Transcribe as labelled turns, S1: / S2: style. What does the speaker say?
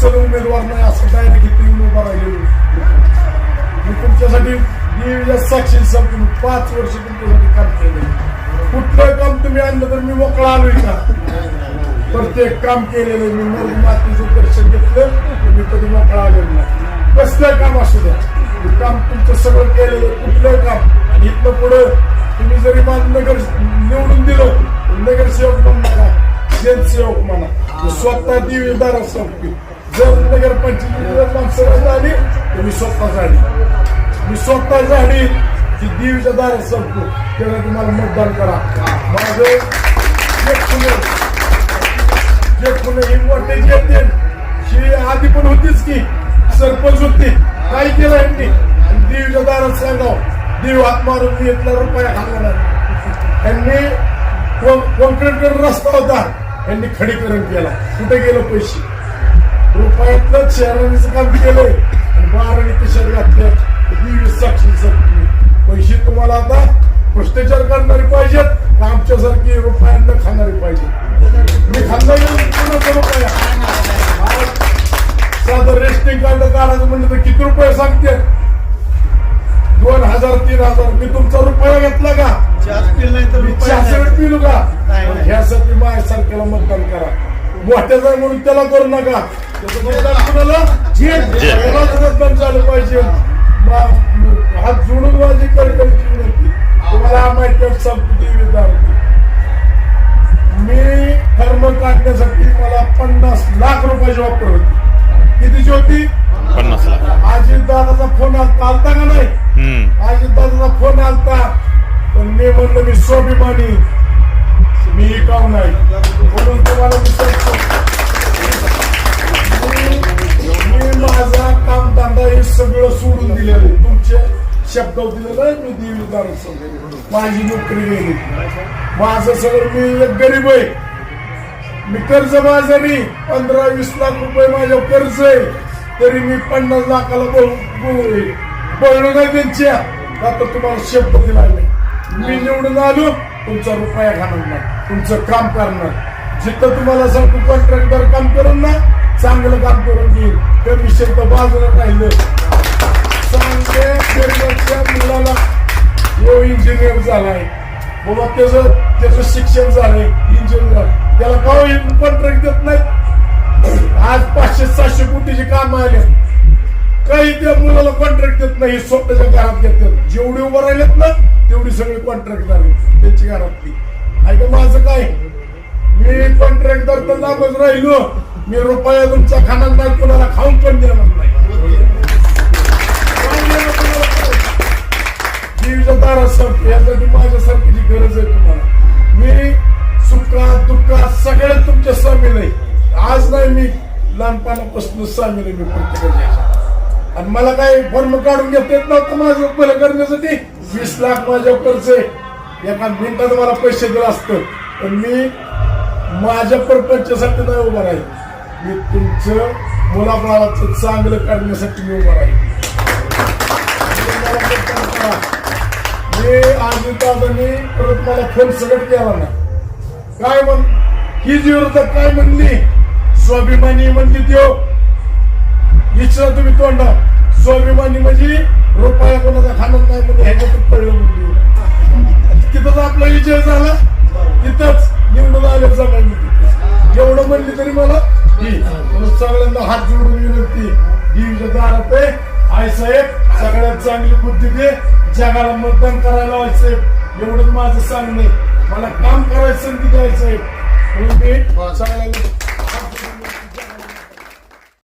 S1: पक्षाचा उमेदवार नाही असं डायरेक्ट घेऊन उमेदवार गेलो मी तुमच्यासाठी साक्षी संपून पाच वर्ष तुमच्यासाठी काम केलं कुठलं काम तुम्ही आणलं तर मी मोकळा आलोय का प्रत्येक काम केलेलं मी मग मातीचं दर्शन घेतलं तुम्ही कधी मोकळा आलो नाही. कसलं काम असू द्या. काम तुमचं सगळं केलेलं कुठलं काम? आणि इथलं पुढं तुम्ही जरी नगर निवडून दिलं नगरसेवक म्हणा जनसेवक म्हणा स्वतः दिवेदार दारा जर नगरपंचायतीला माणसं झाली तर मी स्वतः झाली. मी स्वतः झाली की देवीच्या दारात संपतो. तेव्हा तुम्हाला मतदान करा. माझं एक पुणे जे फुलं ही मोठे ही आधी पण होतीच की सरपंच होती. काय केलं यांनी? आणि देवीच्या दारात सांगाव. देव हात मारून मी इथला रुपया खाल्ला यांनी कॉन्क्रीट रस्ता होता. यांनी खडीकरण केला. कुठे गेलं पैसे? रुपयातलं शहराचं काम केलंय आणि बाराणी खिशात घातलं देवी साक्षी पैसे तुम्हाला आता भ्रष्टाचार करणारी पाहिजेत. आमच्यासारखी रुपयांना खाणारी पाहिजे मी खाल्ला रुपया? साधं रेस्टिंग कार्ड काढायचं म्हणलं तर किती रुपये सांगते? दोन हजार तीन हजार. मी तुमचा रुपया घेतला का?
S2: पिलं
S1: का. ह्यासाठी माझ्यासारख्याला मतदान करा. मोठ्याचा आहे म्हणून त्याला करू नका. मतदान झालं पाहिजे मा- हात जोडून माझी कळकळीची विनंती तुम्हाला माहिती देवी दारू मी कर्म काढण्यासाठी मला पन्नास लाख. रुपयाची वापर होती कितीची होती
S3: पन्नास लाख
S1: अजित दादाचा फोन आलता आलता का नाही? अजित दादाचा फोन आलता. पण मी म्हणलं मी स्वाभिमानी. मी काव नाही म्हणून तुम्हाला मी दिलेलं आहे तुमच्या शब्द दिलेलं आहे मी देवी दारू माझी नोकरी गेली. माझं सगळं मी एक गरीब आहे. मी कर्ज बाजारी पंधरा वीस लाख रुपये माझ्या कर्ज आहे. तरी मी पन्नास लाखाला बळलो नाही त्यांच्या. आता तुम्हाला शब्द दिला नाही मी निवडून आलो तुमचा रुपया घालणार नाही. तुमचं काम करणार. जिथं तुम्हाला सांगतो कॉन्ट्रॅक्टर काम करून ना चांगलं काम करून घेईल. कमी शब्द बाजूला राहिलं. चांगल्या मुलाला यो इंजिनियर झालाय. बाबा त्याचं त्याचं शिक्षण झालंय इंजिनियर त्याला का कॉन्ट्रॅक्ट देत नाही आज पाचशे सातशे कोटीची काम आले काही त्या मुलाला कॉन्ट्रॅक्ट देत नाही स्वतःच्या घरात घेतात. जेवढे उभं राहिलेत ना तेवढी सगळी कॉन्ट्रॅक्टदार त्यांची घरातली. ऐका माझं काय? मी कॉन्ट्रॅक्टदार तर लाभच राहिलो. मी रुपया तुमचा खाणार नाही कोणाला खाऊन मी लहानपणापासून सामील मी प्रत्येकाच्या आणि मला काही फॉर्म काढून घेता येत नव्हतं माझं भलं करण्यासाठी. वीस लाख माझ्या कर्ज आहे एका मिनिटात मला पैसे दिलं असतं पण मी माझ्या प्रपंचासाठी नाही उभा राहील. मी तुमचं मुलाबाळाचं चांगलं करण्यासाठी मी उभा राहील. मी आज दादानी मी परत मला फोन सगळं केला ना काय म्हण ही जी काय म्हणली? स्वाभिमानी म्हणली त्यो. इच्छा तुम्ही तोंडा. स्वाभिमानी म्हणजे रुपया कोणाचा खाणार नाही म्हणजे ह्याच्यातच पडलं म्हणजे तिथंच आपला विजय झाला. तिथंच निवडून आले सगळ्यांनी. एवढं म्हणली तरी मला सगळ्यांना हात जोडून विनंती. देवीच्या दारात आहे. आई साहेब सगळ्यात चांगली बुद्धी दे. जगाला मतदान करायला लावाय साहेब एवढंच माझं सांगणे मला काम करायचं संधी द्यायचं आहे म्हणून मी सगळ्यांना